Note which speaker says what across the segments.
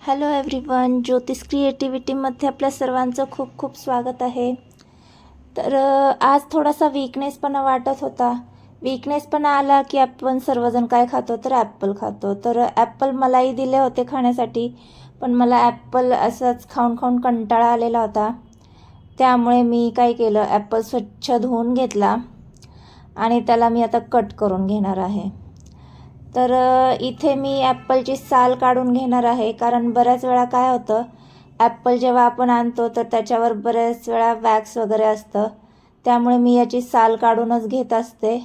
Speaker 1: Hello everyone ज्योतिष क्रिएटिव्हिटीमध्ये आपल्या सर्वांचं खूप खूप स्वागत आहे. तर आज थोडासा वीकनेसपणा वाटत होता. वीकनेसपणा आला की आपण सर्वजण काय खातो? तर ॲप्पल खातो. तर ॲप्पल मलाही दिले होते खाण्यासाठी पण मला ॲप्पल असंच खाऊन खाऊन कंटाळा आलेला होता. त्यामुळे मी काय केलं? ॲप्पल स्वच्छ धुवून घेतला आणि त्याला मी आता कट करून घेणार आहे. तर इथे मी ॲप्पलची साल काढून घेणार आहे. कारण बऱ्याच वेळा काय होतं ॲप्पल जेव्हा आपण आणतो तर त्याच्यावर बऱ्याच वेळा वॅक्स वगैरे असतं. त्यामुळे मी याची साल काढूनच घेत असते.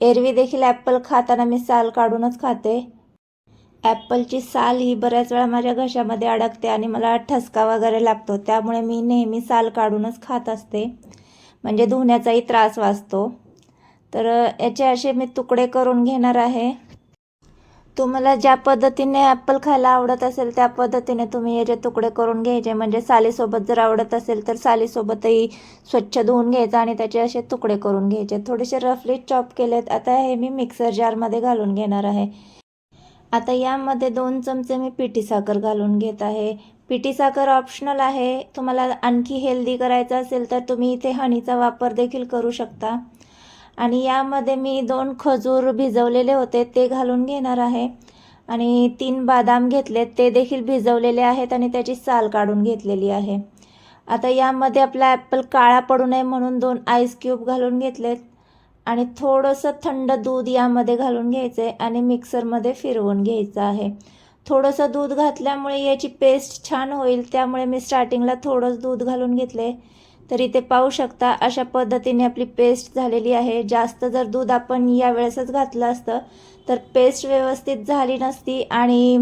Speaker 1: एरवी देखील ॲप्पल खाताना मी साल काढूनच खाते. ॲप्पलची साल ही बऱ्याच वेळा माझ्या घशामध्ये अडकते आणि मला ठसका वगैरे लागतो. त्यामुळे मी नेहमी साल काढूनच खात असते. म्हणजे धुण्याचाही त्रास वाचतो. तर याचे असे मी तुकडे करून घेणार आहे. तुम्हाला ज्या पद्धतीने ॲपल खायला आवडत असेल त्या पद्धतीने तुम्ही याचे तुकडे करून घ्यायचे म्हणजे सालीसोबत जर आवडत असेल तर सालीसोबतही स्वच्छ धुवून घ्यायचं आणि त्याचे असे तुकडे करून घ्यायचे. थोडेसे रफली चॉप केलेत. आता हे मी मिक्सर जारमध्ये घालून घेणार आहे. आता यामध्ये दोन चमचे मी पिठी साखर घालून घेत आहे. पिठी साखर ऑप्शनल आहे. तुम्हाला आणखी हेल्दी करायचं असेल तर तुम्ही इथे हनीचा वापर देखील करू शकता. आणि यामध्ये मी दोन खजूर भिजवलेले होते ते घालून घेणार आहे. आणि तीन बदाम घेतलेत ते देखील भिजवलेले आहेत आणि त्याची साल काढून घेतलेली आहे. आता यामध्ये आपला ॲप्पल काळा पडू नये म्हणून दोन आईस क्यूब घालून घेतलेत. आणि थोडंसं थंड दूध यामध्ये घालून घ्यायचं आहे आणि मिक्सरमध्ये फिरवून घ्यायचं आहे. थोडंसं दूध घातल्यामुळे याची पेस्ट छान होईल त्यामुळे मी स्टार्टिंगला थोडंच दूध घालून घेतले तर इथे पाहू शकता अशा पद्धतीने आपली पेस्ट झालेली आहे. जास्त जर दूध आपण या वेळेसच घातलं असतं तर पेस्ट व्यवस्थित झाली नसती आणि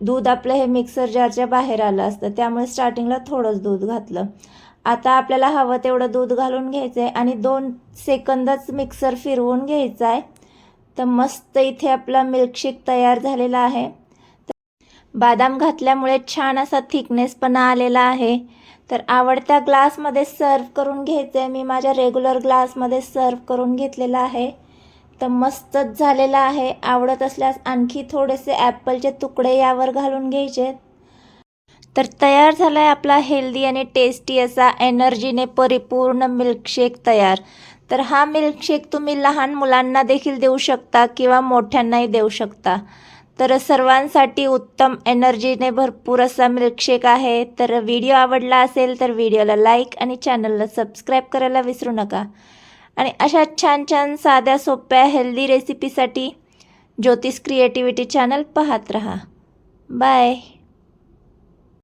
Speaker 1: दूध आपलं हे मिक्सर जारच्या बाहेर आलं असतं त्यामुळे स्टार्टिंगला थोडंच दूध घातलं. आता आपल्याला हवं तेवढं दूध घालून घ्यायचं आहे आणि दोन सेकंदच मिक्सर फिरवून घ्यायचं आहे तर मस्त इथे आपला मिल्कशेक तयार झालेला आहे. बादाम घातल्यामुळे छान असा थिकनेसपणा आलेला आहे. तर आवडत्या ग्लासमध्ये सर्व करून घ्यायचं आहे मी माझ्या रेग्युलर ग्लासमध्ये सर्व करून घेतलेला आहे. तर मस्तच झालेला आहे. आवडत असल्यास आणखी थोडेसे ॲपलचे तुकडे यावर घालून घ्यायचे. तर तयार झाला आहे आपला हेल्दी आणि टेस्टी असा एनर्जीने परिपूर्ण मिल्कशेक तयार. तर हा मिल्कशेक तुम्ही लहान मुलांना देखील देऊ शकता किंवा मोठ्यांनाही देऊ शकता. तर सर्वांसाठी उत्तम एनर्जीने भरपूर असा मिल्कशेक आहे. तर व्हिडिओ आवडला असेल तर व्हिडिओला लाईक आणि चॅनलला सबस्क्राईब करायला विसरू नका. आणि अशा छान छान साध्या सोप्या हेल्दी रेसिपीसाठी ज्योतिष क्रिएटिव्हिटी चॅनल पाहत रहा. बाय